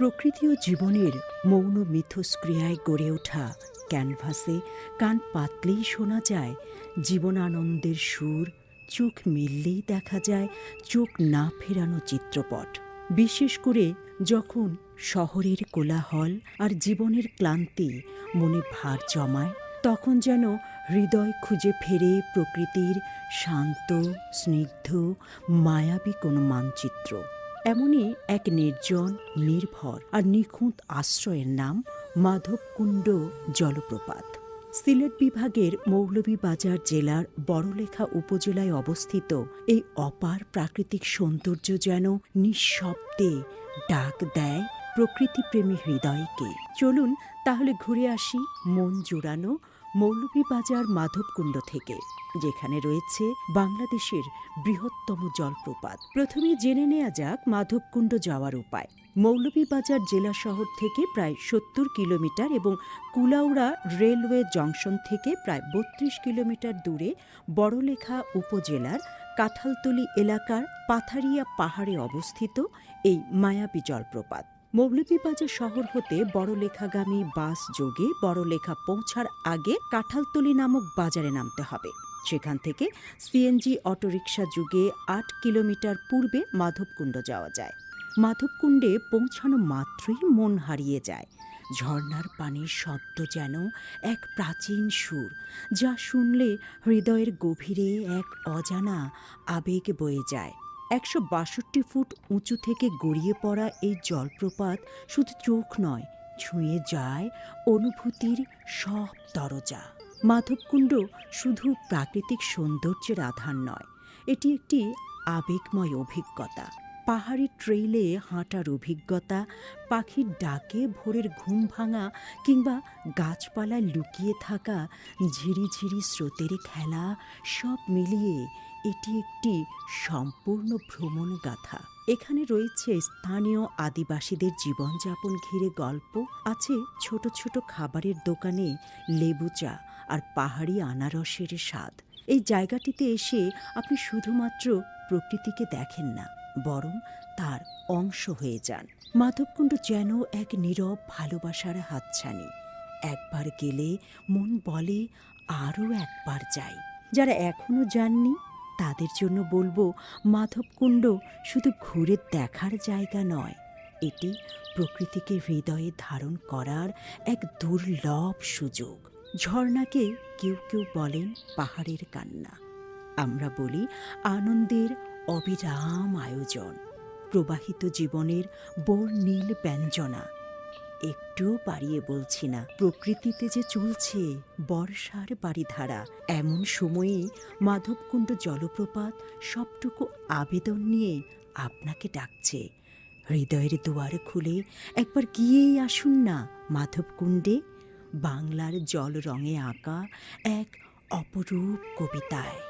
প্রকৃতি ও জীবনের মৌন মিথস্ক্রিয়ায় গড়ে ওঠা ক্যানভাসে কান পাতলেই শোনা যায়, জীবনানন্দের সুর, চোখ মিললেই দেখা যায়, চোখ না ফেরানো চিত্রপট। বিশেষ করে যখন শহরের কোলাহল আর জীবনের ক্লান্তি মনে ভার জমায়, তখন যেন হৃদয় খুঁজে ফেরে প্রকৃতির শান্ত, স্নিগ্ধ, মায়াবী কোনো মানচিত্র। এমনই এক নির্জন, নির্ভর আর নিখুঁত আশ্রয়ের নাম মাধবকুণ্ড জলপ্রপাত। সিলেট বিভাগের মৌলভীবাজার জেলার বড়লেখা উপজেলায় অবস্থিত এই অপার প্রাকৃতিক সৌন্দর্য যেন নিঃশব্দে ডাক দেয় প্রকৃতিপ্রেমী হৃদয়কে। চলুন তাহলে ঘুরে আসি মন জোড়ানো মৌলভীবাজার মাধবকুণ্ড থেকে, যেখানে রয়েছে বাংলাদেশের বৃহত্তম জলপ্রপাত। প্রথমে জেনে নেওয়া যাক মাধবকুণ্ড যাওয়ার উপায়। মৌলভীবাজার জেলা শহর থেকে প্রায় সত্তর কিলোমিটার এবং কুলাউড়া রেলওয়ে জংশন থেকে প্রায় বত্রিশ কিলোমিটার দূরে বড়লেখা উপজেলার কাঁঠালতলি এলাকার পাথারিয়া পাহাড়ে অবস্থিত এই মায়াবী জলপ্রপাত। মৌলভীবাজার শহর হতে বড়লেখাগামী বাস যোগে বড়লেখা পৌঁছার আগে কাঁঠালতলি নামক বাজারে নামতে হবে। সেখান থেকে সিএনজি অটোরিকশা যুগে আট কিলোমিটার পূর্বে মাধবকুণ্ড যাওয়া যায়। মাধবকুণ্ডে পৌঁছানো মাত্রই মন হারিয়ে যায়। ঝর্নার পানির শব্দ যেন এক প্রাচীন সুর, যা শুনলে হৃদয়ের গভীরে এক অজানা আবেগ বয়ে যায়। একশো বাষট্টি ফুট উঁচু থেকে গড়িয়ে পড়া এই জলপ্রপাত শুধু চোখ নয়, ছুঁয়ে যায় অনুভূতির সব দরজা। মাধবকুণ্ড শুধু প্রাকৃতিক সৌন্দর্যের আধার নয়, এটি একটি আবেগময় অভিজ্ঞতা। পাহাড়ি ট্রেইলে হাঁটার অভিজ্ঞতা, পাখির ডাকে ভোরের ঘুম ভাঙা কিংবা গাছপালায় লুকিয়ে থাকা ঝিরিঝিরি স্রোতের খেলা সব মিলিয়ে এটি একটি সম্পূর্ণ ভ্রমণ গাথা এখানে রয়েছে স্থানীয় আদিবাসীদের জীবনযাপন ঘিরে গল্প, আছে ছোট ছোট খাবারের দোকানে লেবু চা আর পাহাড়ি আনারসের স্বাদ। এই জায়গাটিতে এসে আপনি শুধুমাত্র প্রকৃতিকে দেখেন না, বরং তার অংশ হয়ে যান। মাধবকুণ্ড যেন এক নীরব ভালোবাসার হাতছানি। একবার গেলে মন বলে আরও একবার যাই। যারা এখনও যাননি তাদের জন্য বলব, মাধবকুণ্ড শুধু ঘুরে দেখার জায়গা নয়, এটি প্রকৃতিকে হৃদয়ে ধারণ করার এক দুর্লভ সুযোগ। ঝর্ণাকে কেউ কেউ বলেন পাহাড়ের কান্না। আমরা বলি আনন্দের অবিরাম আয়োজন, প্রবাহিত জীবনের বোর নীল ব্যঞ্জনা। একটুও পারিয়ে বলছি না। প্রকৃতিতে যে চলছে বর্ষার বাড়িধারা, এমন সময়ে মাধবকুণ্ড জলপ্রপাত সবটুকু আবেদন নিয়ে আপনাকে ডাকছে। হৃদয়ের দুয়ার খুলে একবার গিয়েই আসুন না মাধবকুণ্ডে। বাংলার জল রঙে আঁকা এক অপরূপ কবিতায়।